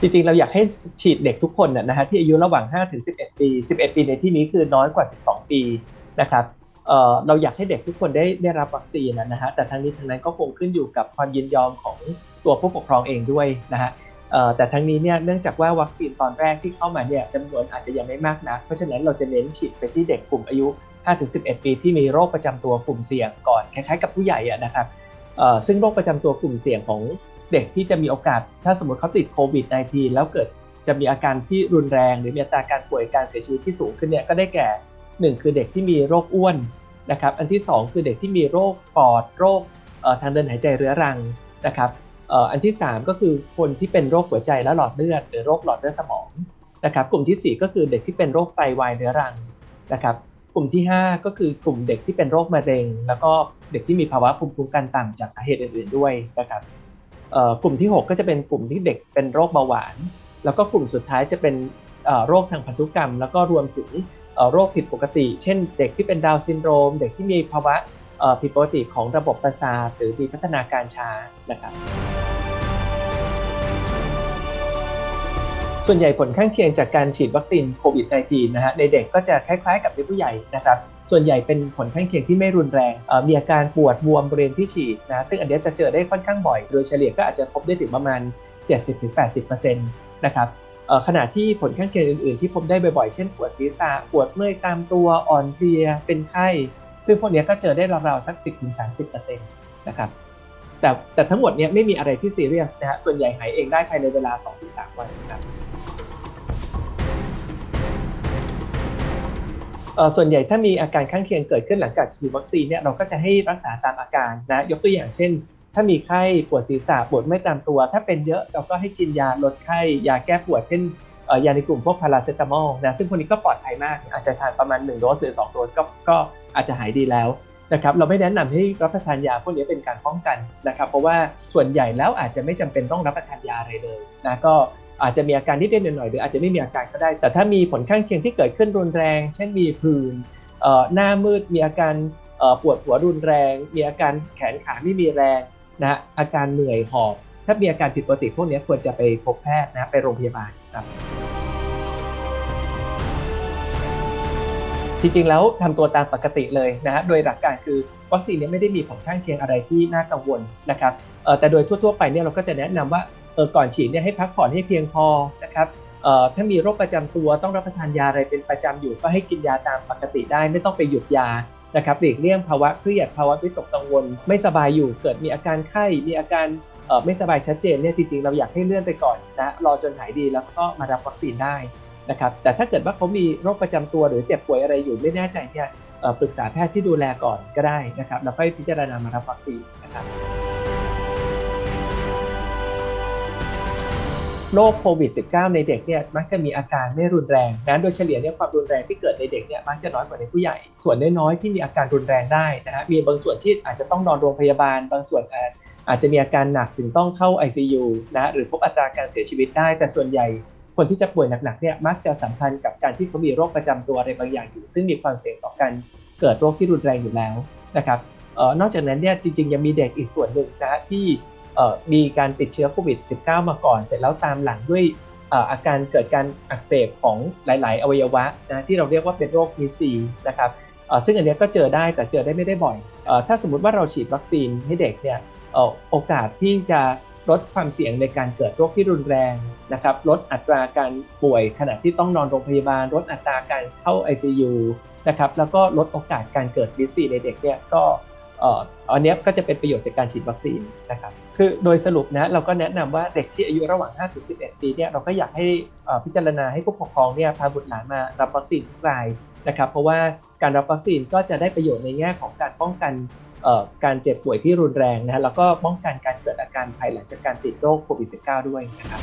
จริงๆ เราอยากให้ฉีดเด็กทุกคนนะฮะที่อายุระหว่าง5ถึง11 ปี 11 ปีในที่นี้คือน้อยกว่า 12 ปีนะครับเเราอยากให้เด็กทุกคนได้ได้รับวัคซีนนะฮะแต่ทั้งนี้ทั้งนั้นก็คงขึ้นอยู่กับความยินยอมของตัวผู้ปกครองเองด้วยนะฮะแต่ทั้งนี้เนี่ยเนื่องจากว่าวัคซีนตอนแรกที่เข้ามาเนี่ยจำนวนอาจจะยังไม่มากนะเพราะฉะนั้นเราจะเน้นฉีดไปที่เด็กกลุ่มอายุ 5-11 ปีที่มีโรคประจำตัวกลุ่มเสี่ยงก่อนคล้ายๆกับผู้ใหญ่นะครับซึ่งโรคประจำตัวกลุ่มเสี่ยงของ เด็กที่จะมีโอกาส ถ้าสมมติเขาติดโควิด -19 แล้วเกิดจะมีอาการที่รุนแรง หรือมีอัตราการป่วยการเสียชีวิตที่สูงขึ้นเนี่ยก็ได้แก่ 1 คือเด็กที่มีโรคอ้วนนะครับอันที่ 2 คือเด็กที่มีโรคปอดโรคทางเดินหายใจเรื้อรังนะครับอันที่ 3 ก็คือคนที่เป็นโรคหัวใจและหลอดเลือด หรือโรคหลอดเลือดสมองนะครับกลุ่มทีสี่4 ก็คือเด็กที่เป็นโรคไตวายเรื้อรังนะครับกลุ่มที่ 5 ก็คือกลุ่มเด็กที่เป็นโรคมะเร็ง แล้วก็เด็กที่มีภาวะภูมิคุ้มกันต่ำจากสาเหตุอื่นๆด้วยนะครับ กลุ่มที่ 6 ก็จะเป็นกลุ่มที่เด็กเป็นโรคเบาหวาน แล้วก็กลุ่มสุดท้ายจะเป็นโรคทางพันธุกรรม แล้วก็รวมถึงโรคผิดปกติ เช่น เด็กที่เป็นดาวซินโดรม เด็กที่มีภาวะผิดปกติของระบบประสาทหรือมีพัฒนาการช้านะครับ ส่วนใหญ่ผลข้างเคียงจากการฉีดวัคซีนโควิด -19 นะฮะในเด็กก็จะคล้ายๆกับในผู้ใหญ่นะครับส่วนใหญ่เป็นผลข้างเคียงที่ไม่รุนแรง มีอาการปวดบวมบริเวณที่ฉีดนะ ซึ่งอันเนี้ยจะเจอได้ค่อนข้างบ่อย โดยเฉลี่ยก็อาจจะพบได้ถึงประมาณ 70-80%นะครับเอ่อขณะที่ผลข้างเคียงอื่นๆ ที่พบได้บ่อยๆ เช่นปวดศีรษะ ปวดเมื่อยตามตัว อ่อนเพลีย เป็นไข้ ซึ่งพวกเนี้ยก็เจอได้ราวๆ สัก 10-30%นะครับ แต่แต่ทั้งหมดเนี้ยไม่มีอะไรที่ซีเรียสนะฮะ ส่วนใหญ่หายเองได้ภายในเวลา 2-3 วันนะครับ ส่วนใหญ่ถ้ามีอาการข้างเคียงเกิดขึ้นหลังจากฉีดวัคซีนเนี่ยเราก็จะให้รักษาตามอาการนะยกตัวอย่างเช่น ถ้ามีไข้ปวดศีรษะปวดไม่ตามตัว ถ้าเป็นเยอะเราก็ให้กินยาลดไข้ยาแก้ปวดเช่นยาในกลุ่มพวกพาราเซตามอลนะซึ่งพวกนี้ก็ปลอดภัยมาก อาจจะทานประมาณ1โดสหรือ2โดสก็ก็อาจจะหายดีแล้วนะครับเราไม่แนะนำให้รับประทานยาพวกนี้เป็นการป้องกันนะครับ เพราะว่าส่วนใหญ่แล้วอาจจะไม่จำเป็นต้องรับประทานยาอะไรเลยนะก็ อาจจะมีอาการนิดๆหน่อยๆหรืออาจจะไม่มีอาการก็ได้ แต่ถ้ามีผลข้างเคียงที่เกิดขึ้นรุนแรง เช่นมีผื่นหน้ามืด มีอาการปวดหัวรุนแรง มีอาการแขนขาไม่มีแรงนะอาการเหนื่อยหอบถ้ามีอาการผิดปกติพวกนี้ควรจะไปพบแพทย์นะไปโรงพยาบาลครับจริงๆแล้วทำตัวตามปกติเลยนะฮะโดยหลักการคือวัคซีนนี้ไม่ได้มีผลข้างเคียงอะไรที่น่ากังวลนะครับแต่โดยทั่วๆไปเนี่ยเราก็จะแนะนำว่า ออก่อนฉีดเนี่ยให้พักผ่อนให้เพียงพอนะครับเออถ้ามีโรคประจำตัวต้องรับประทานยาอะไรเป็นประจำอยู่ก็ให้กินยาตามปกติได้ไม่ต้องไปหยุดยานะครับหลีกเลี่ยงภาวะเครียดภาวะวิตกกังวล ไม่สบายอยู่เกิดมีอาการไข้มีอาการเออไม่สบายชัดเจนเนี่ยจริงๆเราอยากให้เลื่อนไปก่อนนะรอจนหายดีแล้วก็มารับวัคซีนได้นะครับแต่ถ้าเกิดว่าเขามีโรคประจำตัวหรือเจ็บป่วยอะไรอยู่ไม่แน่ใจเนี่ยปรึกษาแพทย์ที่ดูแลก่อนก็ได้นะครับแล้วค่อยพิจารณามารับวัคซีนนะครับ โรคโควิด -19 ในเด็กเนี่ยมักจะมีอาการไม่รุนแรงนะโดยเฉลี่ยเนี่ยความรุนแรงที่เกิดในเด็กเนี่ยมักจะน้อยกว่าในผู้ใหญ่ ส่วนน้อยๆที่มีอาการรุนแรงได้นะฮะมีบางส่วนที่อาจจะต้องนอนโรงพยาบาล บางส่วนอาจจะมีอาการหนักถึงต้องเข้า ICU นะหรือพบอัตราการเสียชีวิตได้ แต่ส่วนใหญ่คนที่จะป่วยหนักๆเนี่ยมักจะสัมพันธ์กับการที่เขามีโรคประจำตัวอะไรบางอย่างอยู่ ซึ่งมีความเสี่ยงต่อการเกิดโรคที่รุนแรงอยู่แล้วนะครับออนอกจากนั้นเนี่ยจริงๆยังมีเด็กอีกส่วนหนึ่งนะที่ มีการติดเชื้อโควิด -19 มาก่อน เสร็จแล้วตามหลังด้วยอาการเกิดการอักเสบของหลาย ๆ อวัยวะนะที่เราเรียกว่าเป็นโรคมีซีนะครับซึ่งอันนี้ก็เจอได้แต่เจอได้ไม่ได้บ่อยอถ้าสมมติว่าเราฉีดวัคซีนให้เด็กเนี่ยโอกาสที่จะลดความเสี่ยงในการเกิดโรคที่รุนแรงนะครับลดอัตราการป่วยขณะที่ต้องนอนโรงพยาบาล ลดอัตราการเข้า ICU นะครับแล้วก็ลดโอกาสการเกิดวิซีในเด็กเนี่ยก็ อันนี้ก็จะเป็นประโยชน์จากการฉีดวัคซีนนะครับคือโดยสรุปนะเราก็แนะนำว่าเด็กที่อายุระหว่าง 5-11 ปีเนี่ยเราก็อยากให้พิจารณาให้ผู้ปกครองเนี่ยพาบุตรหลานมารับวัคซีนทุกรายนะครับ เพราะว่าการรับวัคซีนก็จะได้ประโยชน์ในแง่ของการป้องกันการเจ็บป่วยที่รุนแรงนะฮะแล้วก็ป้องกันการเกิดอาการภายหลังจากการติดโรคโควิด -19 ด้วยนะครับ